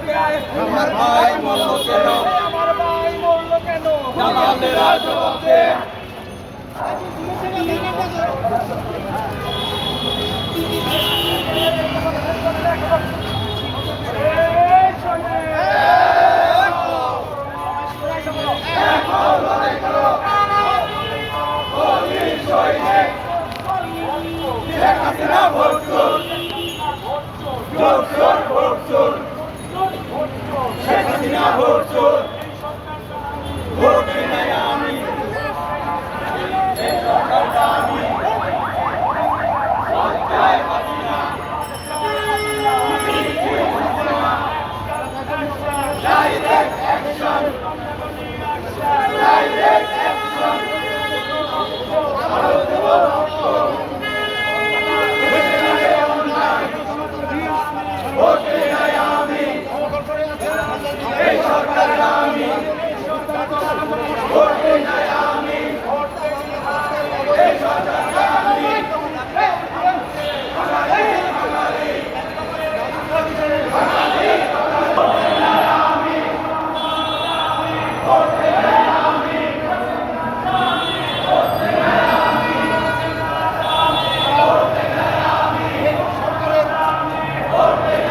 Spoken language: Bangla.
আমার ভাই মরল কেন আমার ভাই মরলো কেন দালালেরা জবাব দে এই করবে